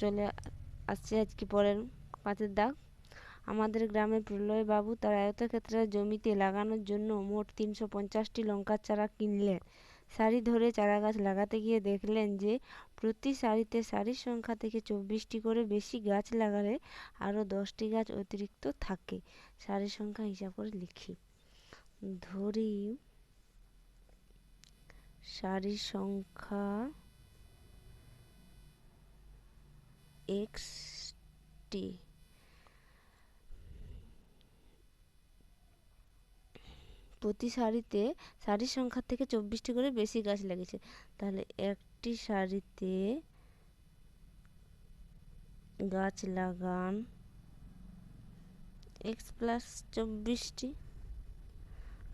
চলে আসছে আজকে পরের পাঁচের দাগ। আমাদের গ্রামে প্রলয় বাবু তার আয়তক্ষেত্রের জমিতে লাগানোর জন্য মোট তিনশো পঞ্চাশটি লঙ্কার চারা কিনলেন। সারি ধরে চারা গাছ লাগাতে গিয়ে দেখলেন যে, প্রতি সারিতে সারির সংখ্যা থেকে চব্বিশটি করে বেশি গাছ লাগালে আরও দশটি গাছ অতিরিক্ত থাকে। সারির সংখ্যা হিসাব করে লিখি। ধরি সারির সংখ্যা এক্স টি প্রতি সারিতে সারির সংখ্যার থেকে চব্বিশটি করে বেশি গাছ লাগিয়েছে। তাহলে একটি সারিতে গাছ লাগান। এক্স প্লাস চব্বিশটি।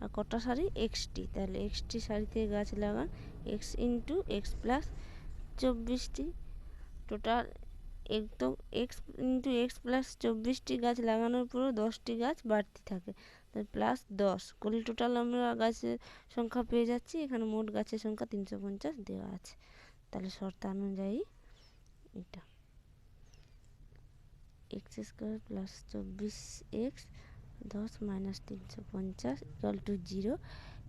আর কটা সারি? এক্সটি তাহলে এক্সটি সারিতে গাছ লাগান। এক্স ইন্টু এক্স প্লাস চব্বিশটি। টোটাল একদম এক্স ইন্টু এক্স প্লাস চব্বিশটি গাছ লাগানোর পরেও দশটি গাছ বাড়তি থাকে। প্লাস দশ। করলে টোটাল আমরা গাছের সংখ্যা পেয়ে যাচ্ছি। এখানে মোট গাছের সংখ্যা তিনশো পঞ্চাশ দেওয়া আছে। তাহলে শর্ত অনুযায়ী এটা। এক্স স্কোয়ার প্লাস চব্বিশ এক্স দশ মাইনাস তিনশো পঞ্চাশ equal to zero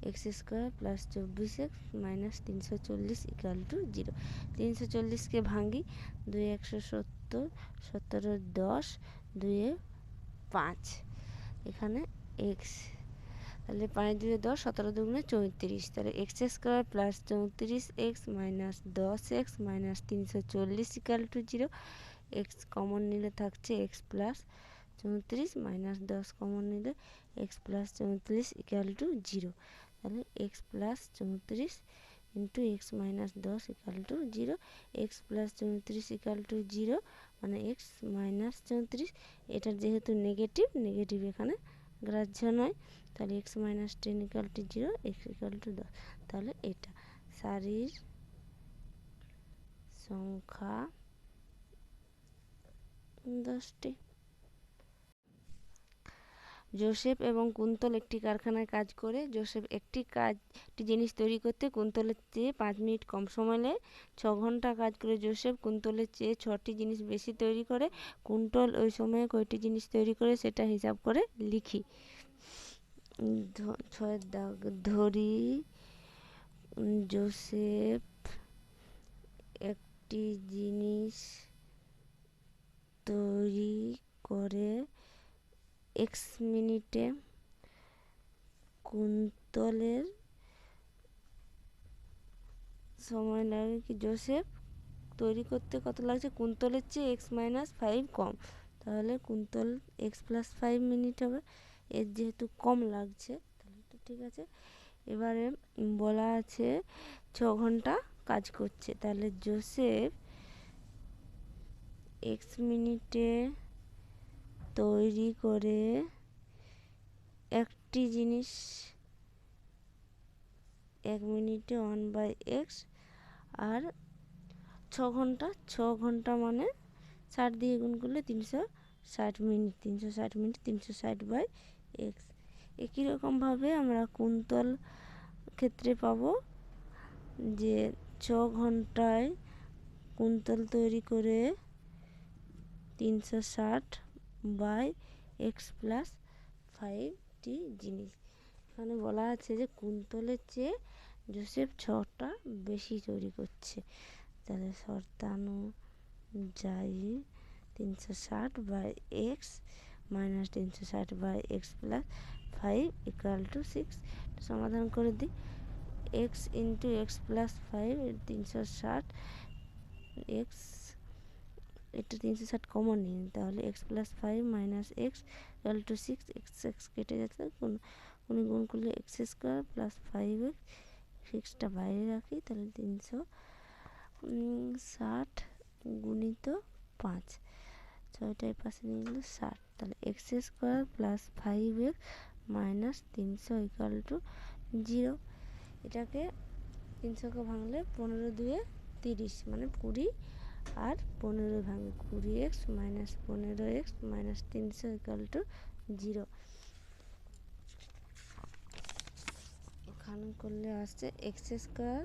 x square plus চব্বিশ এক্স মাইনাস তিনশো চল্লিশ ইকাল টু জিরো তিনশো চল্লিশকে ভাঙি দুই একশো সত্তর, সতেরো দশ দুয়ে পাঁচ। এখানে এক্স তাহলে পাঁচ দুয়ে দশ, সতেরো দুগুণে চৌত্রিশ। তাহলে এক্স স্কোয়ার প্লাস চৌত্রিশ এক্স মাইনাস দশ এক্স মাইনাস তিনশো চল্লিশ equal to zero x common নিলে থাকছে এক্স প্লাস চৌত্রিশ মাইনাস দশ কমন নিলে এক্স প্লাস চৌত্রিশ ইকাল টু জিরো তাহলে এক্স প্লাস চৌত্রিশ ইন্টু এক্স মাইনাস দশ equal to zero x plus চৌত্রিশ ইকাল টু জিরো মানে এক্স মাইনাস চৌত্রিশ এটার যেহেতু নেগেটিভ নেগেটিভ এখানে গ্রাহ্য নয়, তাহলে x minus ten equal to zero x equal to দশ, তাহলে এটা সারির সংখ্যা দশটি। জোসেফ এবং কুন্তল একটি কারখানায় কাজ করে। জোসেফ একটি কাজ, একটি জিনিস তৈরি করতে কুন্তলের চেয়ে পাঁচ মিনিট কম সময় নেয়। ছ ঘণ্টা কাজ করে জোসেফ কুন্তলের চেয়ে ছটি জিনিস বেশি তৈরি করে। কুন্তল ওই সময়ে কয়টি জিনিস তৈরি করে সেটা হিসাব করে লিখি। ছয়ের দাগ ধরি। জোসেফ একটি জিনিস তৈরি করে। এক্স মিনিটে কুন্তলের সময় লাগে কি জোসেফ? তৈরি করতে কত লাগছে? কুন্তলের চেয়ে এক্স মাইনাস ফাইভ কম। তাহলে Kuntal x plus five minute হবে। এর যেহেতু কম লাগছে, তাহলে তো ঠিক আছে। এবারে বলা আছে ছ ঘণ্টা কাজ করছে। তাহলে জোসেফ এক্স মিনিটে তৈরি করে একটি জিনিস, এক মিনিটে ওয়ান বাই এক্স আর ছ ঘণ্টা ছ ঘণ্টা মানে ষাট দিয়ে গুণ করলে তিনশো ষাট মিনিট, তিনশো ষাট মিনিট, তিনশো ষাট বাই এক্স একই রকমভাবে আমরা কুন্তল ক্ষেত্রে পাব যে ছ ঘন্টায় কুন্তল তৈরি করে তিনশো ষাট বাই এক্স প্লাস ফাইভটি জিনিস। এখানে বলা আছে যে কুন্তলের চেয়ে জোসেফ ছটা বেশি তৈরি করছে। তাহলে শর্তানুযায়ী তিনশো ষাট বাই এক্স মাইনাস তিনশো ষাট by x plus five equal to six সমাধান করে দিই। X into x plus five তিনশো ষাট এক্স এটা তিনশো ষাট কমন নিন। তাহলে x plus five minus x equal to six x x কেটে যাচ্ছে। কোন উনি গুণ করলে x square plus five x সিক্সটা বাইরে রাখি, তাহলে তিনশো ষাট গুণিত পাঁচ। ছয়টায় পাশে নিয়ে গেলে ষাট। তাহলে x square plus five x minus তিনশো ইকাল টু জিরো এটাকে তিনশোকে ভাঙলে পনেরো দুয়ে তিরিশ মানে কুড়ি আর পনেরো ভাঙে কুড়ি এক্স মাইনাস পনেরো এক্স মাইনাস তিনশো ইকাল টু জিরো এখানে করলে আসছে এক্স স্কোয়ার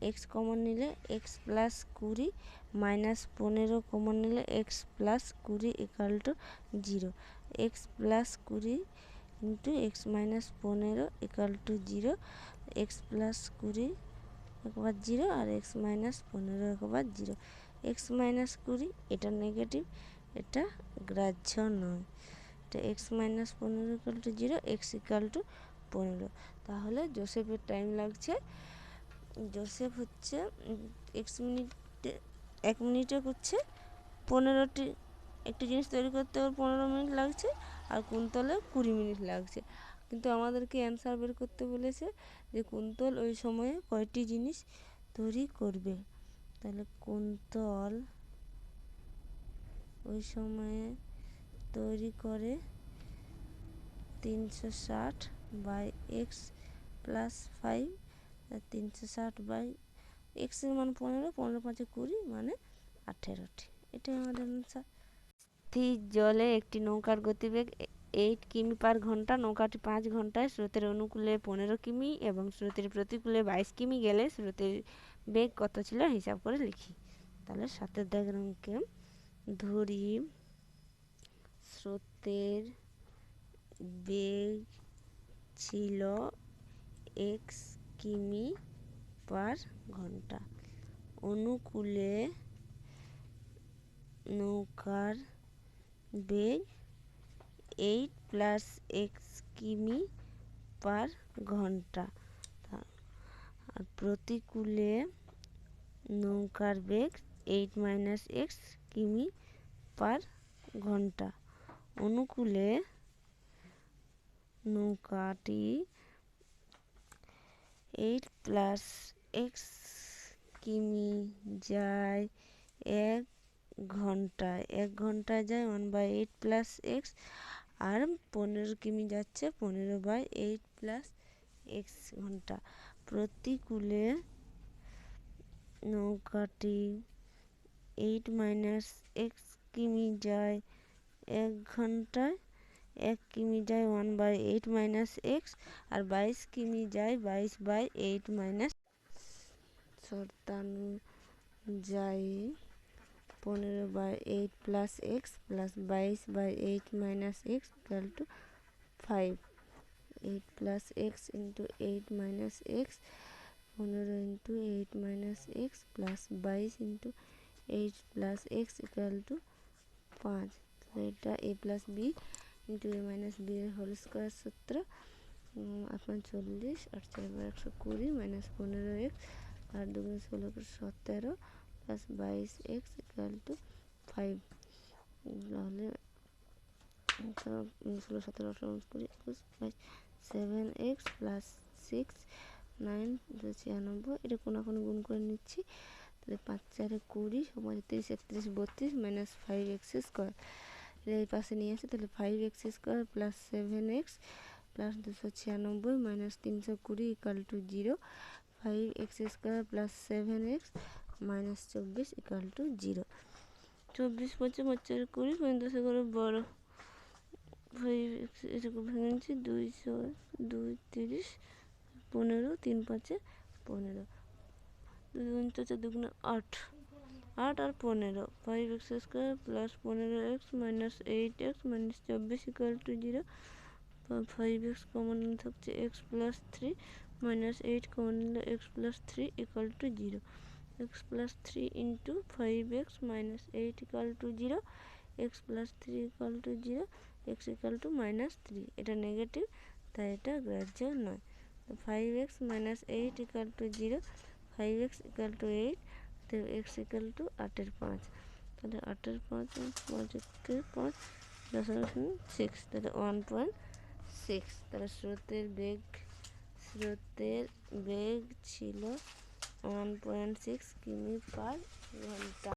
এক্স কমন নিলে এক্স প্লাস কুড়ি মাইনাস পনেরো কমন নিলে এক্স প্লাস কুড়ি equal to zero x plus কুড়ি ইন্টু এক্স মাইনাস পনেরো equal to zero x plus কুড়ি একবার জিরো আর এক্স মাইনাস পনেরো একবার জিরো। এক্স মাইনাস কুড়ি, এটা নেগেটিভ এটা গ্রাহ্য নয়। এটা এক্স মাইনাস পনেরো equal to zero, x equal to পনেরো। তাহলে জোসেফের টাইম লাগছে। জোসেফ হচ্ছে, এক্স মিনিটে, এক মিনিটে করছে পনেরোটি। একটি জিনিস তৈরি করতে ওর পনেরো মিনিট লাগছে আর কুন্তলে কুড়ি মিনিট লাগছে। কিন্তু আমাদেরকে অ্যান্সার বের করতে বলেছে যে কুন্তল ওই সময়ে কয়টি জিনিস তৈরি করবে? তাহলে কুন্তল ওই সময়ে তৈরি করে তিনশো ষাট বাই এক্স প্লাস ফাইভ তিনশো ষাট বাই এক্সের মান পনেরো পনেরো পাঁচে কুড়ি মানে আঠেরোটি। এটাই আমাদের অ্যান্সার স্থির জলে একটি নৌকার গতিবেগ এইট কিমি পার ঘণ্টা, নৌকাটি পাঁচ ঘন্টায় স্রোতের অনুকূলে পনেরো কিমি এবং স্রোতের প্রতিকূলে বাইশ কিমি গেলে স্রোতের বেগ কত ছিল হিসাব করে লিখি। তাহলে সাতের ডায়াগ্রামকে ধরি, স্রোতের বেগ ছিল এক্স কিমি পার ঘণ্টা। অনুকূলে নৌকার বেগ এইট প্লাস এক্স কিমি পার ঘণ্টা। আর প্রতিকূলে নৌকার বেগ এইট মাইনাস এক্স কিমি পার ঘণ্টা। অনুকূলে নৌকাটি এইট প্লাস এক্স কিমি যায় এক ঘন্টায়। এক ঘন্টায় যায় one by eight plus x আর পনেরো কিমি যাচ্ছে, পনেরো বাই এইট প্লাস এক্স ঘণ্টা। প্রতিকূলে নৌকাটি এইট মাইনাস এক্স কিমি যায় এক ঘন্টায়, এক কিমি যায় one by eight minus x আর বাইশ কিমি যায় বাইশ বাই এইট মাইনাস শর্তানুযায়ী পনেরো by eight plus x plus বাইশ by eight minus x equal to five. Eight plus x into eight minus x, পনেরো into eight minus x plus বাইশ into eight plus x equal to পাঁচ। এটা a plus b into a minus b এর whole square সূত্র। আপনার চল্লিশ আর চার একশো কুড়ি মাইনাস পনেরো এক্স, আর দুগুণ ষোলো সতেরো প্লাস বাইশ এক্স ইকুয়াল টু ফাইভ তাহলে ষোলো সতেরো আঠারো উনিশ কুড়ি একুশ বাইশ seven x plus six nine ছিয়ানব্বই এটা কোনো কোনো গুণ করে নিচ্ছি তাহলে পাঁচ চারে কুড়ি পঁয়ত্রিশ একত্রিশ বত্রিশ মাইনাস ফাইভ এক্স স্কোয়ার এই পাশে নিয়ে আসে তাহলে five x square plus seven x plus দুশো ছিয়ানব্বই মাইনাস তিনশো কুড়ি equal to zero five x square plus seven x minus চব্বিশ ইকাল টু জিরো চব্বিশ পঁচিশ পঁচিশ কুড়ি পঁয়ত্রিশ করে বড় ফাইভ এক্স এটুকু ভেঙেছি দুইশো দুই তিরিশ পনেরো তিন পাঁচে পনেরো। দুই উনচল্লিশ দুগুণে আট। আট আর পনেরো। ফাইভ এক্স স্কোয়ার প্লাস পনেরো x minus eight x minus চব্বিশ equal to zero five x common থাকছে x plus three minus eight common x plus three equal to zero x plus three into five x minus eight equal to zero, x plus three equal to zero, x equal to minus three. এটা negative, তাই এটা গ্রাহ্য নয়। তো five x minus eight equal to zero, five x equal to eight, তো x equal to আটের পাঁচ। তাহলে আটের পাঁচ পাঁচ একে পাঁচ দশমিক সিক্স তাহলে ওয়ান পয়েন্ট সিক্স তাহলে স্রোতের বেগ স্রোতের বেগ ছিল ওয়ান পয়েন্ট সিক্স কিমি পার ঘণ্টা